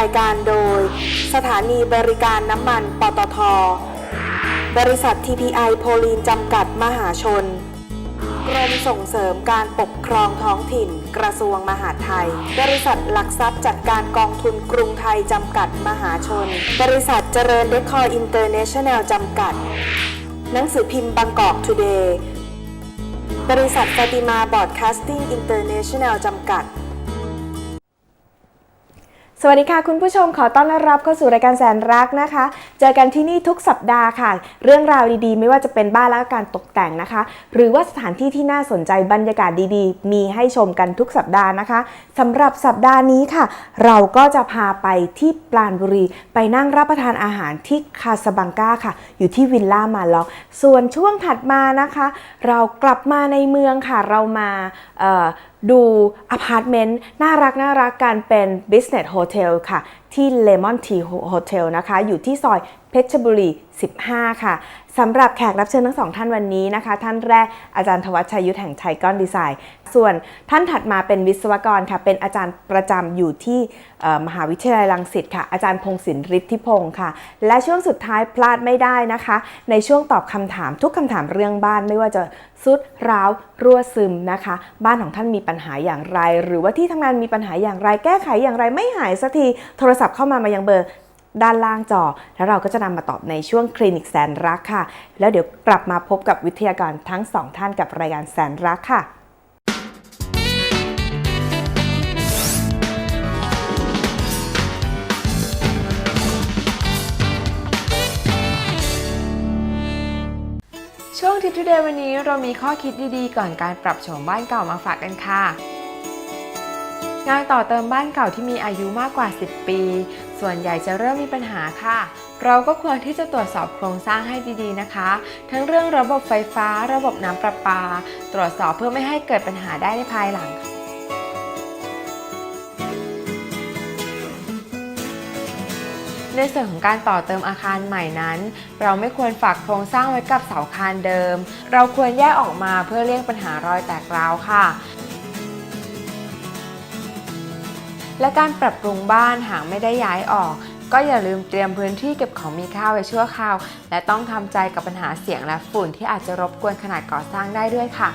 ายการโดย สถานีบริการน้ำมันปตท บริษัท TPI โพลีนจำกัดมหาชน กรมส่งเสริมการปกครองท้องถิ่น กระทรวงมหาดไทย บริษัทหลักทรัพย์จัดการกองทุนกรุงไทยจำกัดมหาชน บริษัทเจริญเดคอร์อินเตอร์เนชั่นแนลจำกัด หนังสือพิมพ์บางกอกทูเดย์ บริษัทฟาติมาบอร์ดคาสติ้งอินเตอร์เนชั่นแนลจำกัด สวัสดีค่ะ คุณผู้ชมขอต้อนรับเข้าสู่รายการแสนรักนะคะ เจอกันที่นี่ทุกสัปดาห์ค่ะ เรื่องราวดีๆ ไม่ว่าจะเป็นบ้านและการตกแต่งนะคะ หรือว่าสถานที่ที่น่าสนใจบรรยากาศดีๆ มีให้ชมกันทุกสัปดาห์นะคะสำหรับสัปดาห์นี้ค่ะ เราก็จะพาไปที่ปราณบุรี ไปนั่งรับประทานอาหารที่คาสบังกาค่ะ อยู่ที่วิลล่ามาล็อกส่วนช่วงถัดมานะคะ เรากลับมาในเมืองค่ะเรามา ดูอพาร์ตเมนต์น่ารักน่ารักกันเป็น Business Hotel ค่ะ ที่ Lemon Tea Hotel นะคะ อยู่ที่ซอยเพชรบุรี 15 ค่ะสำหรับแขกรับเชิญทั้งสองท่านวันนี้นะคะ ท่านแรกอาจารย์ธวัชชัยยุทธแห่งไทยก้อนดีไซน์ ส่วนท่านถัดมาเป็นวิศวกรค่ะ เป็นอาจารย์ประจำอยู่ที่มหาวิทยาลัยรังสิตค่ะ อาจารย์พงศินฤทธิพงศ์ค่ะ และช่วงสุดท้ายพลาดไม่ได้นะคะ ในช่วงตอบคำถามทุกคำถามเรื่องบ้านไม่ว่าจะซุดร้าวรั่วซึมนะคะ บ้านของท่านมีปัญหาอย่างไร หรือว่าที่ทำงานมีปัญหาอย่างไรแก้ไขอย่างไรไม่หายสักทีโทรศัพท์เข้ามามายังเบอร์ด้านล่างจอ แล้วเราก็จะนำมาตอบในช่วงคลินิกแสนรักค่ะ แล้วเดี๋ยวกลับมาพบกับวิทยากรทั้งสองท่านกับรายการแสนรักค่ะช่วงทิปทูเดย์วันนี้เรามีข้อคิดดีๆ ก่อนการปรับโฉมบ้านเก่ามาฝากกันค่ะ งานต่อเติมบ้านเก่าที่มีอายุมากกว่า 10 ปี ส่วนใหญ่จะเริ่มมีปัญหาค่ะ เราก็ควรที่จะตรวจสอบโครงสร้างให้ดีๆนะคะ ทั้งเรื่องระบบไฟฟ้า ระบบน้ำประปา ตรวจสอบเพื่อไม่ให้เกิดปัญหาได้ในภายหลังในส่วนของการต่อเติมอาคารใหม่นั้น เราไม่ควรฝากโครงสร้างไว้กับเสาคานเดิม เราควรแยกออกมาเพื่อเลี่ยงปัญหารอยแตกร้าวค่ะ และการปรับปรุงบ้านหากไม่ได้ย้ายออก ก็อย่าลืมเตรียมพื้นที่เก็บของมีค่าไว้ชั่วคราว และต้องทำใจกับปัญหาเสียงและฝุ่นที่อาจจะรบกวนขนาดก่อสร้างได้ด้วยค่ะ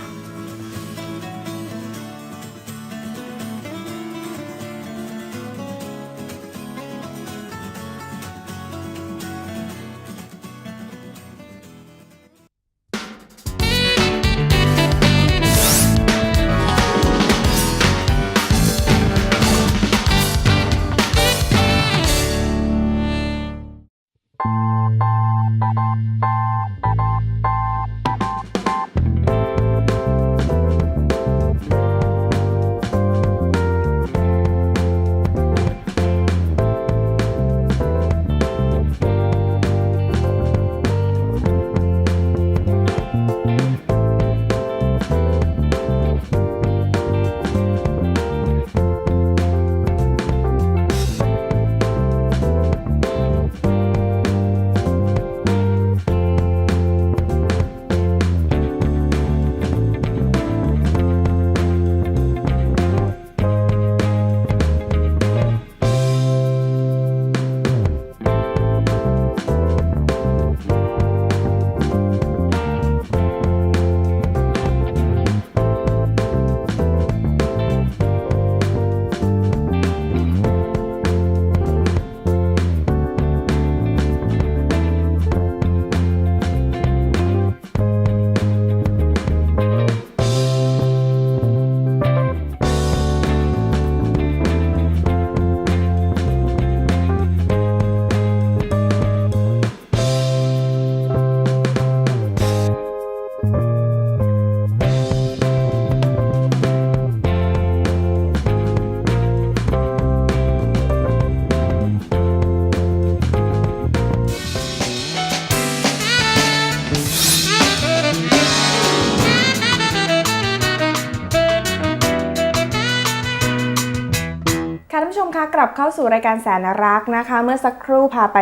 ลับเข้าสู่รายการแสนรักนะคะ เมื่อสักครู่พาไป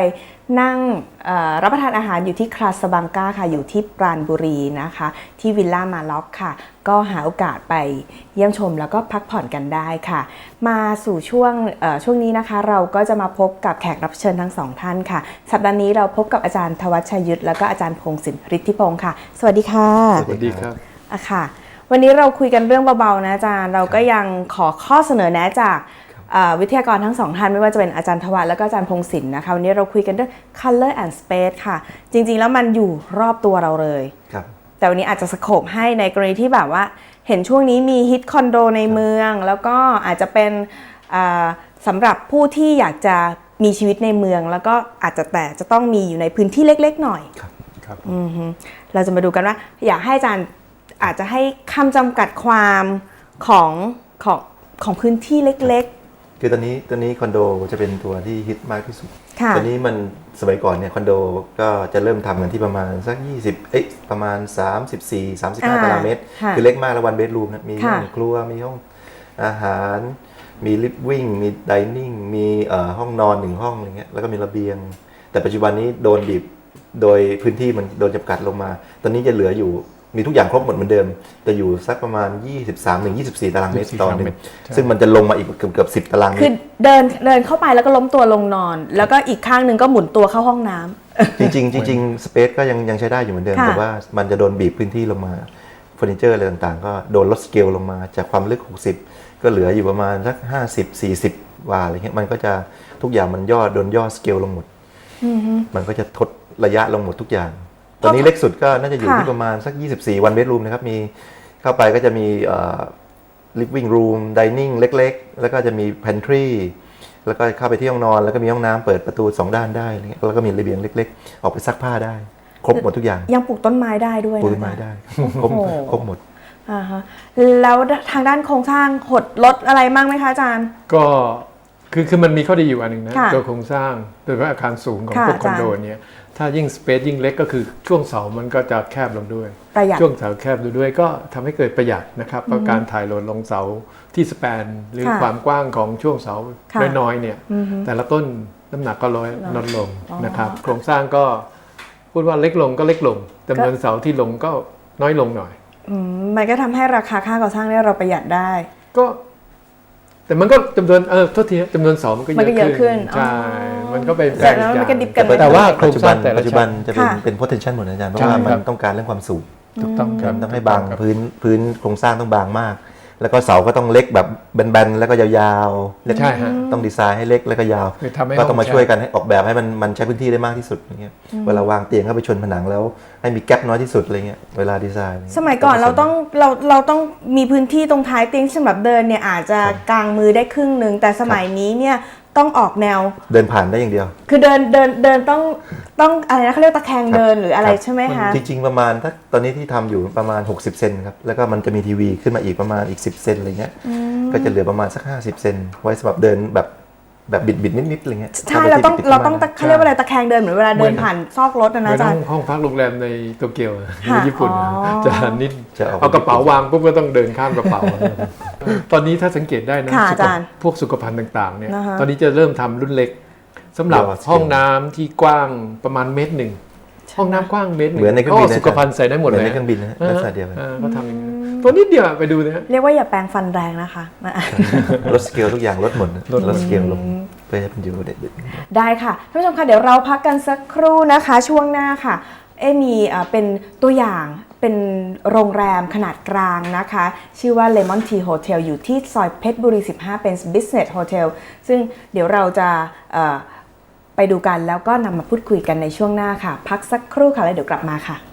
นั่งเอ่อรับประทานอาหารอยู่ที่คลาสบังกาค่ะ อยู่ที่ปราณบุรีนะคะ ที่วิลล่ามาล็อกค่ะ ก็หาโอกาสไปเยี่ยมชมแล้วก็พักผ่อนกันได้ค่ะ มาสู่ช่วงเอ่อช่วงนี้นะคะ เราก็จะมาพบกับแขกรับเชิญทั้งสองท่านค่ะ สัปดาห์นี้เราพบกับอาจารย์ทวัชชัยยุทธแล้วก็อาจารย์พงศินฤทธิพงศ์ค่ะ สวัสดีค่ะ สวัสดีครับอะค่ะ วันนี้เราคุยกันเรื่องเบาๆนะอาจารย์ เราก็ยังขอข้อเสนอแนะจากเอ่อ วิทยากรทั้งสองท่านไม่ว่าจะเป็นอาจารย์ทวัฒน์แล้วก็อาจารย์พงศินนะคะวันนี้เราคุยกันเรื่อง color and space ค่ะ จริง ๆ แล้วมันอยู่รอบตัวเราเลยครับแต่วันนี้อาจจะสโคบให้ในกรณีที่แบบว่า เห็นช่วงนี้มีฮิตคอนโดในเมือง แล้วก็อาจจะเป็นอ่าสำหรับผู้ที่อยากจะมีชีวิตในเมือง แล้วก็อาจจะแต่จะต้องมีอยู่ในพื้นที่เล็ก ๆ หน่อยครับครับอือฮึเราจะมาดูกันว่า อยากให้อาจารย์อาจจะให้คำจำกัดความของของของพื้นที่เล็ก คือตอนนี้ตอนนี้คอนโดจะเป็นตัวที่ฮิตมากที่สุดๆค่ะตอนนี้มันสมัยก่อนเนี่ยคอนโดก็จะเริ่มทำกันที่ประมาณสัก 20 เอ๊ะประมาณ 34อ่า35 ตารางเมตร ค่ะ คือเล็กมากแล้ววันเบดรูมนะมีห้ค่ะองครัวมีห้องอาหาร มีลิฟวิ่งมีดิเนิ่งมีเอ่อห้องนอนหนึ่งห้องอะไรเงี้ยแล้วก็มีระเบียง แต่ปัจจุบันนี้โดนบีบโดยพื้นที่มันโดนจำกัดลงมา ตอนนี้จะเหลืออยู่ มีทุกอย่างครบหมดเหมือนเดิม จะอยู่สักประมาณ 23ถึง24 ตารางเมตร24ต่อหนึ่ตารางเมงตรใช่ซึ่งมันจะลงมาอีกเกือบเกือบ10ตารางเมคือตรเดินเดินเข้าไปแล้วก็ล้มตัวลงนอน แล้วก็อีกข้างหนึ่งก็หมุนตัวเข้าห้องน้ำจริงๆจริงๆสเปซก็ยังยังใช้ได้อยู่เหมือนเดิมค่ะแต่ว่ามันจะโดนบีบพื้นที่ลงมาเฟอร์นิเจอร์อะไรต่างๆ ก็โดนลดสเกลลงมาจากความลึก 60 ก็เหลืออยู่ประมาณสัก 50 40 ว่าอะไรเงี้ยมันก็จะทุกอย่างมันย่อโดนย่อสเกลลงหมดมันก็จะทดระยะลงหมดทุกอย่าง ตอนนี้เล็กสุดก็น่าจะอยู่ค่ะที่ประมาณสัก 24 วันเบดรูมนะครับ มีเข้าไปก็จะมีลิฟวิ่งรูมดิเนิ่งเล็ก ๆ แล้วก็จะมี pantry แล้วก็เข้าไปที่ห้องนอน แล้วก็มีห้องน้ำเปิดประตูสองด้านได้อะไรเงี้ยแล้วก็มีระเบียงเล็ก ๆ ออกไปซักผ้าได้ ครบหมดทุกอย่าง ยังปลูกต้นไม้ได้ด้วยปูนะต้นไม้คะได้ครบโอ้โหครบหมดอ่าฮะแล้วทางด้านโครงสร้างหดลดอะไรบ้างไหมคะอาจารย์ ก็คือคือมันมีข้อดีอยู่อันหนึ่งนะค่ะตัวโครงสร้างโดยเฉพาะอาคารสูงของค่ะพวกคอนโดอาจารย์เนี่ย ถ้ายิ่งสเปซยิ่งเล็กก็คือช่วงเสามันก็จะแคบลงด้วย ประหยัดช่วงเสาแคบลงด้วยก็ทำให้เกิดประหยัดนะครับเพราะการถ่ายโหลดลงเสาที่สแปน หรือค่ะความกว้างของช่วงเสาค่ะน้อยๆเนี่ยอือฮึแต่ละต้นน้ำหนักก็ลดลดลงอ๋อนะครับ โครงสร้างก็พูดว่าเล็กลงก็เล็กลงจำนวนเสาที่ลงก็น้อยลงหน่อยอืมมันก็ทำให้ราคาค่าก่อสร้างเนี่ยเราประหยัดได้ ก็ แต่มันก็จำนวนเออโทษทีฮะจำนวนเสามันก็มันก็เยอะขึ้นใช่อ๋อมันก็ไปแต่แล้วมันก็ดิบกัน แต่ว่าโครปัจงจุสบัร้านงแต่ละปัจจุบันชั้นจะเป็นค่ะ เป็น potential หมดนะอาจารย์เพราะใช่ว่ามัครันบต้องการเรื่องความสูง ถูกต้องคมัรับนต้องให้บางครับพื้นพื้นโครงสร้างต้องบางมาก แล้วก็เสาก็ต้องเล็กแบบแบนๆแล้วก็ยาวๆเล็กใช่ฮะต้องดีไซน์ให้เล็กแล้วก็ยาว คือทำให้ก็ต้องมาห้องช่วยกันให้ออกแบบให้มันมันใช้พื้นที่ได้มากที่สุดอย่างเงี้ยเวลาวางเตียงเข้าไปชนผนังแล้ว ให้มีแกลบน้อยที่สุดอะไรเงี้ยเวลาดีไซน์ สมัยก่อนเราต้องเราเราต้องมีพื้นที่ตรงท้ายเตียงสำหรับเดินเนี่ยอาจจะกางมือได้ครึ่งหนึ่งแต่สมัยนี้เนี่ย ต้องออกแนว เดินผ่านได้อย่างเดียว คือเดินเดินเดินต้องต้องอะไรนะเขาเรียกตะแคงเดินหรืออะไรคบใช่ไหมคะจริงๆประมาณถ้าตอนนี้ที่ทำอยู่ประมาณ 60 เซนครับแล้วก็มันจะมีทีวีขึ้นมาอีกประมาณอีก 10 เซนอะไรเงี้ยก็จะเหลือประมาณสัก 50 เซนไว้สำหรับเดินแบบ แบบบิดบิดๆนิดๆอะไรเงี้ยใช่ถ้เราไปต้องที่ปิดๆเราต้องขึ้นตะมเขาเรียกว่าอะไรตะแคงเดินเหมือนเวลาเดินผ่านซอกรถนะเหนะมือนอาจาห้รองย์ห้องพักโรงแรมในโตเกียวค่ะในญี่ปุ่นอ๋อจะนิดจะเอาเอากระเป๋าวางปุ๊บก็ต้องเดินข้ามกระเป๋า ตอนนี้ถ้าสังเกตได้นะค่ะสุขอาจารย์พวกสุขภัณฑ์ต่างๆเนี่ยนะคะตอนนี้จะเริ่มทำรุ่นเล็กสำหรับยอดห้องน้ำที่กว้างประมาณเมตรหนึ่งห้องน้ำกว้างเมตรหนึ่งเหมือนในเครื่องบินก็นะสุขภัณฑ์ใส่ได้หมดเหมืเลอนยในเครื่องบินนะฮะลักษณะเดียวกันออก็ทำอย่างนั้น ตัวนิดเดียวไปดูนะฮะ เรียกว่าอย่าแปลงฟันแรงนะคะมาลดสเกลทุกอย่างลดหมดนะลดหมดลดสเกลลงเพื่อให้มันอยู่เด็ดได้ค่ะท่านผู้ชมคะเดี๋ยวเราพักกันสักครู่นะคะ ช่วงหน้าค่ะ เอะมีเอ่อเป็นตัวอย่างเป็นโรงแรมขนาดกลางนะคะ ชื่อว่า Lemon Tea Hotel อยู่ที่ซอยเพชรบุรี 15 เป็น Business Hotel ซึ่งเดี๋ยวเราจะเอ่อไปดูกันแล้วก็นำมาพูดคุยกันในช่วงหน้าค่ะ พักสักครู่ค่ะแล้วเดี๋ยวกลับมาค่ะคะ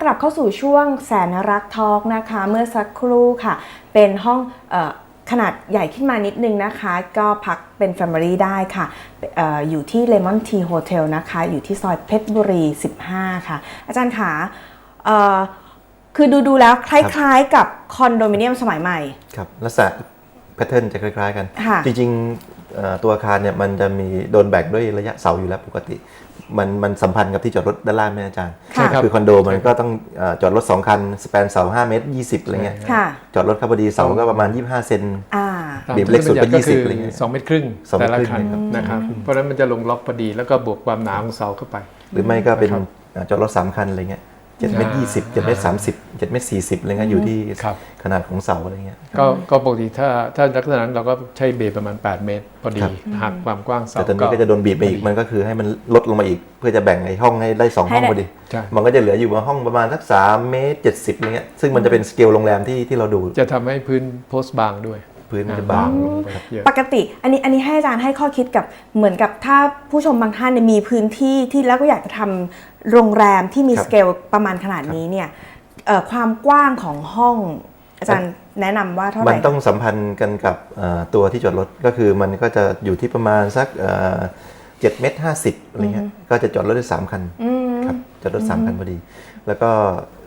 กลับเข้าสู่ช่วงแสนรักทอล์กนะคะ เมื่อสักครู่ค่ะ เป็นห้องเออขนาดใหญ่ขึ้นมานิดนึงนะคะ ก็พักเป็น Family ได้ค่ะเอออยู่ที่ Lemon Tea Hotel นะคะ อยู่ที่ซอยเพชรบุรี 15 ค่ะ อาจารย์ขาเอ่อคือดูดูๆแล้วคล้ายๆ กับคอนโดมิเนียมสมัยใหม่ ครับลักษณะแพทเทิร์นจะคล้ายๆกันค่ะจริงๆเอ่อ ตัวอาคารเนี่ยมันจะมีโดนแบ่งด้วยระยะเสาอยู่แล้วปกติ มันมันสัมพันธ์กับที่จอดรถด้านล่างไหมอาจารย์ใช่ครับคือคอนโดมันก็ต้องเอ่อจอดรถ 2 คันสเปนเสา5เมตร 20อะไรเงี้ยค่ะจอดรถครับพอดีเสาก็ประมาณ 25 เซนอ่าตามบีบเล็กสุดก็ที่บัญญัติ20คืออะไรเงี้ยสองเมตรครึ่งสองเมแต่ตรละครึ่งคันนะครับนะครับเพราะฉะนั้นมันจะลงล็อกพอดีแล้วก็บวกความหนาของเสาเข้าไป หรือไม่ก็เป็นครับเอ่อจอดรถ3คันอะไรเงี้ย 7เมตร20 7เมตร30 7เมตร40อะไรเงี้ยอยู่ที่ครับขนาดของเสาอะไรเงี้ยก็ก็ปกติถ้าถ้าลักษณะนั้นเราก็ใช้เบสประมาณ 8 เมตรพอดีครับหักความกว้างเสาแต่ตอนนี้ก็จะโดนบีบไปอีกมันก็คือให้มันลดลงมาอีก เพื่อจะแบ่งไอ้ห้องให้ได้ 2 ห้องให้ได้พอดีใช่มันก็จะเหลืออยู่ว่าห้องประมาณสัก3เมตร70อะไรเงี้ยซึ่งมันจะเป็นสเกลโรงแรมที่ที่เราดู จะทำให้พื้นโพสต์บางด้วย พื้นมันจะบางลงไปเยอะปกติอันนี้อันนี้ให้อาจารย์ให้ข้อคิดกับเหมือนกับถ้าผู้ชมบางท่านเนี่ยมีพื้นที่ที่แล้วก็อยากจะทำโรงแรมที่มีครับสเกลประมาณขนาดนี้เนี่ยเอ่อความกว้างของห้อง อาจารย์แนะนำว่าเท่าไหมัร่นต้องสัมพันธ์กันกับเอ่อตัวที่จอดรถก็คือมันก็จะอยู่ที่ประมาณสักเอ่อ7เมตร50อะไรเงี้ยก็จะจอดรถได้3คันครับจอดรถ3คันพอดี แล้วก็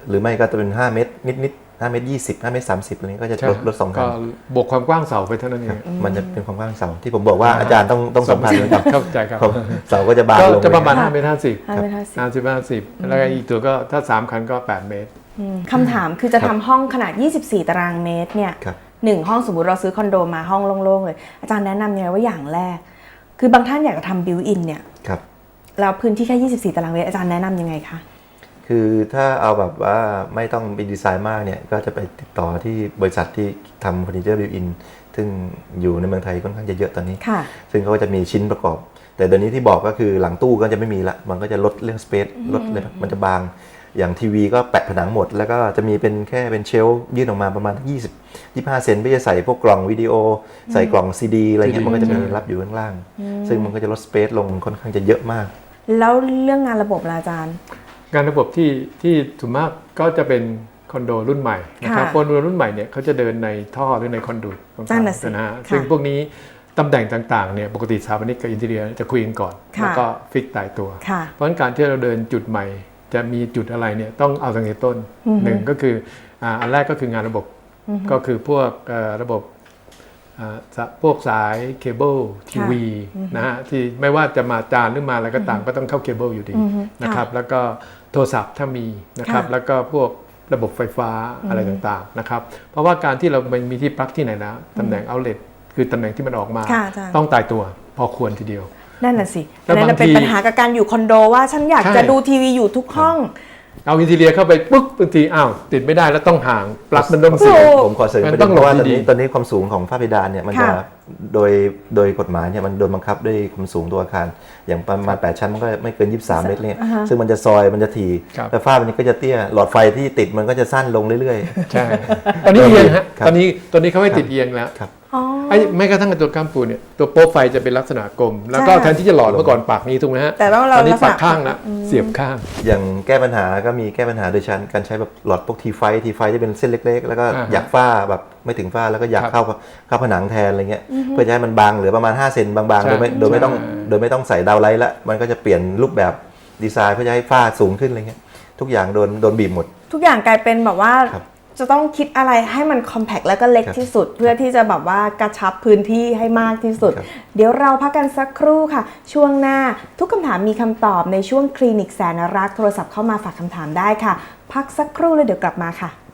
หรือไม่ก็จะเป็น 5 เมตรนิดๆ 5เมตร20 5เมตร30อะไรเงี้ยก็จะใช่รถรถสองคัก็นบวกความกว้างเสาไปเท่านั้นเองมันจะเป็นความกว้างเสาที่ผมบอกว่าอาจารย์ต้องต้องสัมพันธ์กันกับเข้าใจครับเสาก็จะบางก็ลงจะประมาณค่ะ5เมตร50ห้าเมตรห้าสิบห้าสิบห้าสิบแล้วก็อีกตัวก็ถ้า 3 คันก็ 8 เมตรอืมคำถามคือจะทำห้องขนาด 24 ตารางเมตรเนี่ยครับหนึ่งห้องสมมติเราซื้อคอนโดมาห้องโล่งๆเลย อาจารย์แนะนำยังไงว่าอย่างแรก คือบางท่านอยากจะทำบิวอินเนี่ยครับแล้วพื้นที่แค่ 24 ตารางเมตรอาจารย์แนะนำยังไงคะ คือถ้าเอาแบบว่าไม่ต้องเป็นดีไซน์มากเนี่ย ก็จะไปติดต่อที่บริษัทที่ทำเฟอร์นิเจอร์บิวอินซึ่งอยู่ในเมืองไทยค่อนข้างจะเยอะตอนนี้ ค่ะ ซึ่งเขาก็จะมีชิ้นประกอบ แต่เดี๋ยวนี้ที่บอกก็คือหลังตู้ก็จะไม่มีละ มันก็จะลดเรื่องสเปซลดเลยมันจะบาง อย่างทีวีก็แปะผนังหมด แล้วก็จะมีเป็นแค่เป็นเชลฟ์ยื่นออกมาประมาณ 20 25 เซนเพื่อจะใส่พวกกล่องวิดีโอ ใส่กล่องซีดีอะไรเงี้ยมันก็จะมีรับอยู่ข้างล่าง ซึ่งมันก็จะลดสเปซลงค่อนข้างจะเยอะมาก แล้วเรื่องงานระบบล่ะอาจารย์ งานระบบที่ที่ส่วนมากก็จะเป็นคอนโดรุ่นใหม่นะครับค่ะคอนโดรุ่นใหม่เนี่ยเขาจะเดินในท่อหรือในคอนดูดของนั่เขานน่ะสินะฮะค่ะซึ่งพวกนี้ตำแหน่งต่างๆเนี่ยปกติสถาปนิกกับอินเทียจะคุยกันก่อนค่ะแล้วก็ฟิกตายตัวค่ะเพราะฉะนั้นการที่เราเดินจุดใหม่ จะมีจุดอะไรเนี่ยต้องเอาตั้งแต่ต้นอือฮึหนึ่งก็คืออ่าอันแรกก็คืองานระบบก็คือพวกเอ่อระบบอ่าสะ พวกสายเคเบิลทีวีนะฮะที่ไม่ว่าจะมาจานหรือมาอะไรก็ตามก็ต้องเข้าเคเบิลอยู่ดีอือฮึนะครับแล้วก็โทรศัพท์ถ้ามีนะครับค่ะแล้วก็พวกระบบไฟฟ้าอะไรต่างๆนะครับเพราะว่าการที่เราไม่มีที่ปลั๊กที่ไหนนะตำแหน่งเอาเล t คือตำแหน่งที่มันออกมาค่ะอาจารย์ต้องตายตัวพอควรทีเดียว นั่นน่ะสิแล้อันวนั้นนะเป็นบางทีปัญหากับการอยู่คอนโดว่าฉันอยากใช่จะดูทีวีอยู่ทุกห้อง เอาอินทีเรียเข้าไปปุ๊บบางทีอ้าวติดไม่ได้แล้วต้องห่างปลั๊กมันต้องถูเสียกผมขอเสริมมันประต้เด็อนงเพราะว่าหลตบอนดีนี้ๆตอนนี้ความสูงของฝ้าเพดานเนี่ยมันจะค่ะ โดยโดยกฎหมายเนี่ยมันโดนบังคับด้วยความสูงตัวอาคาร อย่างประมาณ 8 ชั้นมันก็ไม่เกิน 23 เมตรเนี่ยอ่าฮะซึ่งมันจะซอยมันจะถี่ครับ แต่ฝ้ามันก็จะเตี้ยหลอดไฟที่ติดมันก็จะสั้นลงเรื่อย ใช่ ตอนนี้เอียงฮะครับตอนนี้ตอนนี้เขาให้ติดเอียงแล้วๆครับ อ๋อ ไอ้แม้กระทั่งตัวก้ามปูเนี่ยตัวโป๊ะไฟจะเป็นลักษณะกลม แล้วก็ใช่แทนที่จะหลอดเมื่อก่อนปากนี้ถูกไหมฮะแต่ต้องเราตอนนี้ลักษณะปากข้างละเสียบข้าง อย่างแก้ปัญหาก็มีแก้ปัญหาโดยชั้นการใช้แบบหลอดพวกทีไฟทีไฟที่เป็นเส้นเล็ก ๆ แล้วก็อ่าฮะอยากฝ้าแบบไม่ถึงฝ้าแล้วก็อยากครับเข้าเข้าผนังแทนอะไรเงี้ยเพื่อจะให้มันบางเหลือประมาณ5เซนบางๆใช่โดยไม่โดยไม่ต้องใช่โดยไม่ต้องใส่ดาวไลท์ละมันก็จะเปลี่ยนรูปแบบดีไซน์เพื่อจะให้ฝ้าสูงขึ้นอะไรเงี้ยทุกอย่างโดนโดนบีบหมด ทุกอย่างกลายเป็นแบบว่าครับ จะต้องคิดอะไรให้มันคอมแพ t แล้วก็เล็กครับที่สุด เพื่อที่จะแบบว่ากระชับพื้นที่ให้มากที่สุดครับเดี๋ยวเราพักกันสักครู่ค่ะ ช่วงหน้าทุกคำถามมีคำตอบในช่วงคลินิกแสนรักโทรศัพท์เข้ามาฝากคำถามได้ค่ะ พักสักครู่แล้วเดี๋ยวกลับมาค่ะ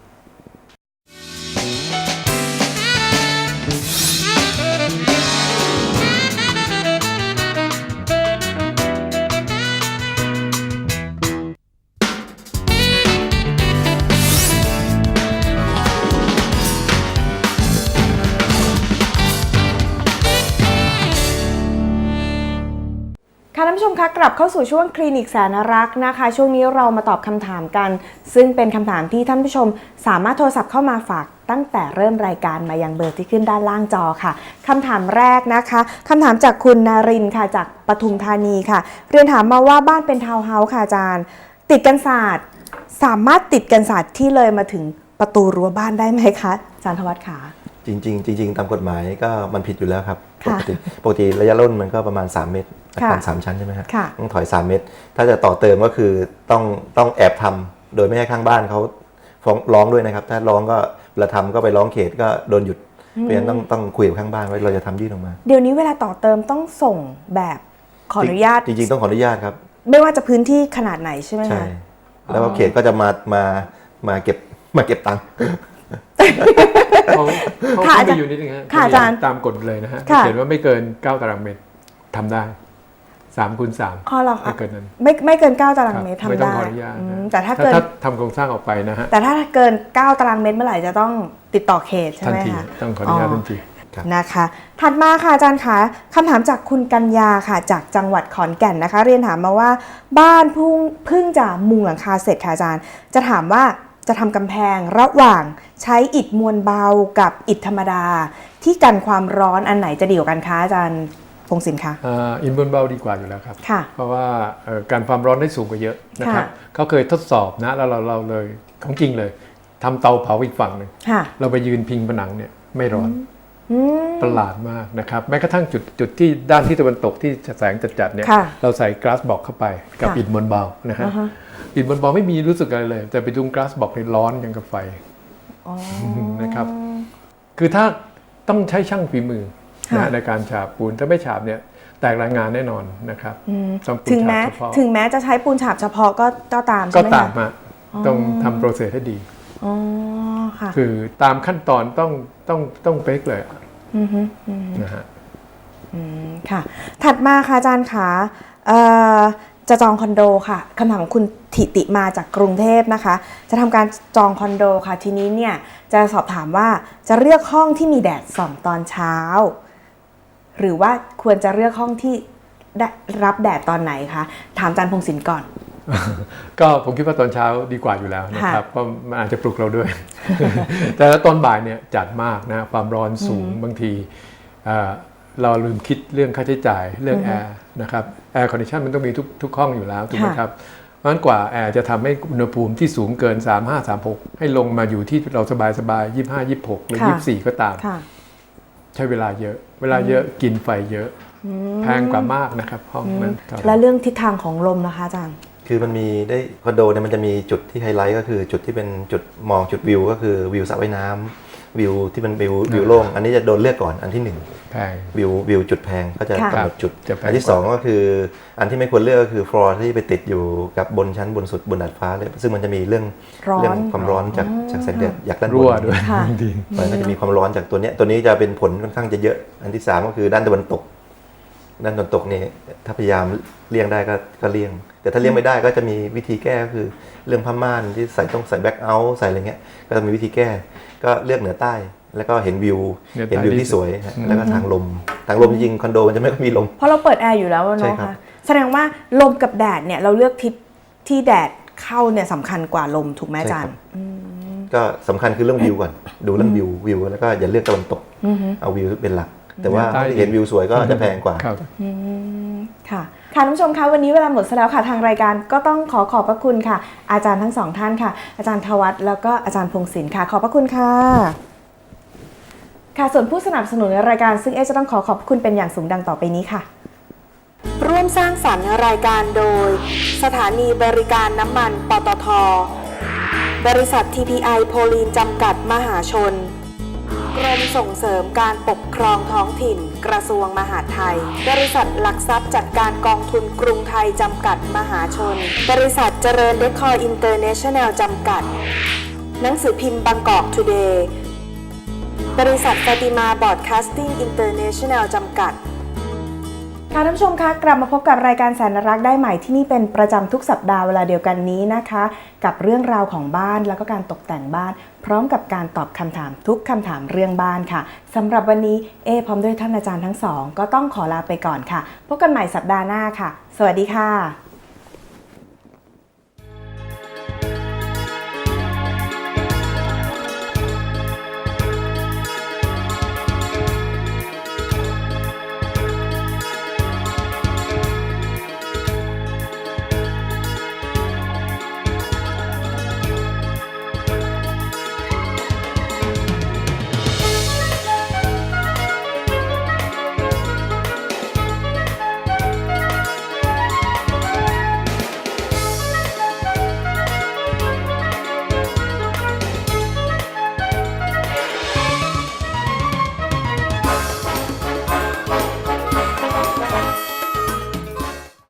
กลับเข้าสู่ช่วงคลินิกแสนรักนะคะ ช่วงนี้เรามาตอบคำถามกัน ซึ่งเป็นคำถามที่ท่านผู้ชม สามารถโทรศัพท์เข้ามาฝากตั้งแต่เริ่มรายการมายังเบอร์ที่ขึ้นด้านล่างจอค่ะคำถามแรกนะคะคำถามจากคุณนารินทร์ค่ะจากปทุมธานีค่ะ เรียนถามมาว่าบ้านเป็นทาวน์เฮาส์ค่ะอาจารย์ ติดกันศาสตร์ สามารถติดกันศาสตร์ที่เลยมาถึงประตูรั้วบ้านได้ไหมคะอาจารย์ธวัฒน์ขาจริงๆจริงๆตามกฎหมายก็มันผิดอยู่แล้วครับปค่ะกติปกติระยะร่นมันก็ประมาณ 3 เมตร อาคารค่ะสามชั้นใช่ไหมครับค่ะต้องถอย 3 เมตร ถ้าจะต่อเติมก็คือต้องต้องแอบทำโดยไม่ให้ข้างบ้านเขาฟ้องร้องด้วยนะครับ ถ้าร้องก็เวลาทำก็ไปร้องเขตก็โดนหยุดเพราะฉะนั้นต้องต้องคุยกับข้างบ้านว่าเราจะทำยื่นออกมา เดี๋ยวนี้เวลาต่อเติมต้องส่งแบบขออนุญาตจริงๆต้องขออนุญาตครับ ไม่ว่าจะพื้นที่ขนาดไหนใช่ไหมใช่คะแล้วก็เขตก็จะมามามาเก็บมาเก็บตังค์เขาเขาค่ะขึ้อานจารย์ไปอยู่นิดนึงฮะค่ะอาจารย์ตามกฎเลยนะฮะค่ะเขียนว่าไม่เกิน 9 ตารางเมตรทำได้ 3คูณ3อ๋อเหรอไม่คะเกินนั้นไม่ไม่เกิน 9 ตารางเมตรครับไม่ทำต้องได้ขออนุญาตอืนะมแต่ถ้าเกินถ้าทำโครงสร้างออกไปนะฮะแต่ถ้าเกิน 9 ตารางเมตรเมื่อไหร่จะต้องติดต่อเขตใช่ทันไหมทีคะต้องขออนุญาตทันทีครับนะคะ ถัดมาค่ะอาจารย์คะคำถามจากคุณกัญญาค่ะ จากจังหวัดขอนแก่นนะคะ เรียนถามมาว่า บ้านเพิ่งเพิ่งจะมุงหลังคาเสร็จค่ะอาจารย์ จะถามว่าจะทำกำแพงระหว่างใช้อิฐมวลเบากับอิฐธรรมดา ที่กันความร้อนอันไหนจะดีกว่ากันคะอาจารย์ พงศินคะอ่าอินบนเบาดีกว่าอยู่แล้วครับค่ะเพราะว่าเอ่อการความร้อนได้สูงกว่าเยอะนะครับค่ะเขาเคยทดสอบนะแล้วเราเราเลยของจริงเลยทำเตาเผาอีกฝั่งหนึ่งค่ะเราไปยืนพิงผนังเนี่ยไม่ร้อนอืมประหลาดมากนะครับแม้กระทั่งจุดจุดที่ด้านที่ตะวันตกที่แสงจัดๆเนี่ยค่ะเราใส่ก a าสบอกเข้าไปกับค่ะอิฐมวลเบานะฮะอ่าฮะอิฐมวลเบาไม่มีรู้สึกอะไรเลย แต่ไปดูก a าสบอกในยร้อนยังกับไฟอ๋อนะครับ คือถ้าต้องใช้ช่างฝีมือค่ะ นะในการฉาบปูนถ้าไม่ฉาบเนี่ยแตกรายงานแน่นอนนะครับอืมต้องปูนถึงฉาแม้บเฉพาะถึงแม้จะใช้ปูนฉาบเฉพาะก็ก็ตามก็ใช่ไหมตามคะมาต้องทำโปรเซสให้ดีอ๋อค่ะคือตามขั้นตอนต้องต้องต้องเป๊กเลยอือฮึอืมนะฮะอืมค่ะ ถัดมาค่ะอาจารย์คะเอ่อจะจองคอนโดค่ะคำถามของคุณถิติมาจากกรุงเทพนะคะ จะทำการจองคอนโดค่ะ ทีนี้เนี่ยจะสอบถามว่าจะเลือกห้องที่มีแดดส่องตอนเช้า หรือว่าควรจะเลือกห้องที่ได้รับแดดตอนไหนคะถามอาจารย์พงศินก่อน ก็ผมคิดว่าตอนเช้าดีกว่าอยู่แล้วนะครับค่ะเพราะมันอาจจะปลุกเราด้วย แต่แล้วตอนบ่ายเนี่ยจัดมากนะความร้อนสูงบางทีเอ่อเราลืมคิดเรื่องค่าใช้จ่ายเรื่องแอร์นะครับแอร์คอนดิชันมันต้องมีทุกทุกห้องอยู่แล้วถูกไหมค่ะครับเพราะฉะนั้นกว่าแอร์จะทำให้อุณหภูมิที่สูงเกิน 35 36 ให้ลงมาอยู่ที่เราสบายสบายๆ25 26 หรือค่ะ24 ก็ตามค่ะใช้เวลาเยอะ เวลาเยอะกินไฟเยอะ แพงกว่ามากนะครับห้องนั้นครับและเรื่องทิศทางของลมนะคะอาจารย์ คือมันมีได้คอนโดเนี่ยมันจะมีจุดที่ไฮไลท์ก็คือจุดที่เป็นจุดมองจุดวิวก็คือวิวสระว่ายน้ำ วิวที่เป็นวิววิวโล่งอันนี้จะโดนเลือกก่อนอันที่หนึ่งแพงวิววิวจุดแพงก็จะค่ะกำหนดจุดจะแพงอันที่สองก็คือ อันที่ไม่ควรเลือกก็คือฟลอร์ที่ไปติดอยู่กับบนชั้นบนสุดบนดาดฟ้าเลยซึ่งมันจะมีเรื่องร้อนเรื่องความร้อนจากจากแสงแดดอยากด้านบนรั่วด้วยค่ะบางทีมันก็จะมีความร้อนจากตัวเนี้ยตัวนี้จะเป็นผลค่อนข้างจะเยอะ อันที่สามก็คือด้านตะวันตก ด้านตะวันตกนี่ถ้าพยายามเลี่ยงได้ก็ก็เลี่ยง แต่ถ้าเลี่ยงไม่ได้ก็จะมีวิธีแก้ก็คือ เรื่องผ้าม่านที่ใส่ต้องใส่แบ็คเอาท์ใส่อะไรเงี้ยก็จะมีวิธีแก้ ก็เลือกเหนือใต้ แล้วก็เห็นวิว เหนือใต้เห็นวิวที่สวยฮะแล้วก็ทางลม ทางลมจริงๆคอนโดมันจะไม่ค่อยมีลม เพราะเราเปิดแอร์อยู่แล้วอะใช่เนาะครับค่ะแสดงว่าลมกับแดดเนี่ยเราเลือกทิศที่แดดเข้าเนี่ยสำคัญกว่าลมถูกไหมอาจารย์ก็สำคัญคือเรื่องวิวก่อน ดูเรื่องวิววิวแล้วก็อย่าเลือกตะวันตกอือฮึเอาวิวเป็นหลัก แต่ว่าใต้ถ้าเห็นวิวสวยก็จะแพงกว่าครับอืมค่ะ ค่ะท่านผู้ชมคะวันนี้เวลาหมดซะแล้วค่ะทางรายการก็ต้องขอขอบพระคุณค่ะ อาจารย์ทั้งสองท่านค่ะ อาจารย์ทวัฒน์แล้วก็อาจารย์พงศินค่ะ ขอบพระคุณค่ะค่ะส่วนผู้สนับสนุนรายการซึ่งเอจะต้องขอขอบพระคุณเป็นอย่างสูงดังต่อไปนี้ค่ะ ร่วมสร้างสรรค์รายการโดย สถานีบริการน้ำมันปตท บริษัท TPI โพลีนจำกัดมหาชน กรมส่งเสริมการปกครองท้องถิ่น กระทรวงมหาดไทย บริษัทหลักทรัพย์จัดการกองทุนกรุงไทยจำกัดมหาชน บริษัทเจริญเดคอร์อินเตอร์เนชั่นแนลจำกัด หนังสือพิมพ์บางกอกทูเดย์ บริษัทฟาติมาบอดแคสติ้งอินเตอร์เนชั่นแนลจำกัดค่ะท่านผู้ชมคะกลับมาพบกับรายการแสนรักได้ใหม่ที่นี่เป็นประจำทุกสัปดาห์เวลาเดียวกันนี้นะคะ กับเรื่องราวของบ้านแล้วก็การตกแต่งบ้าน พร้อมกับการตอบคำถามทุกคำถามเรื่องบ้านค่ะสำหรับวันนี้เอพร้อมด้วยท่านอาจารย์ทั้งสอง ก็ต้องขอลาไปก่อนค่ะ พบกันใหม่สัปดาห์หน้าค่ะ สวัสดีค่ะ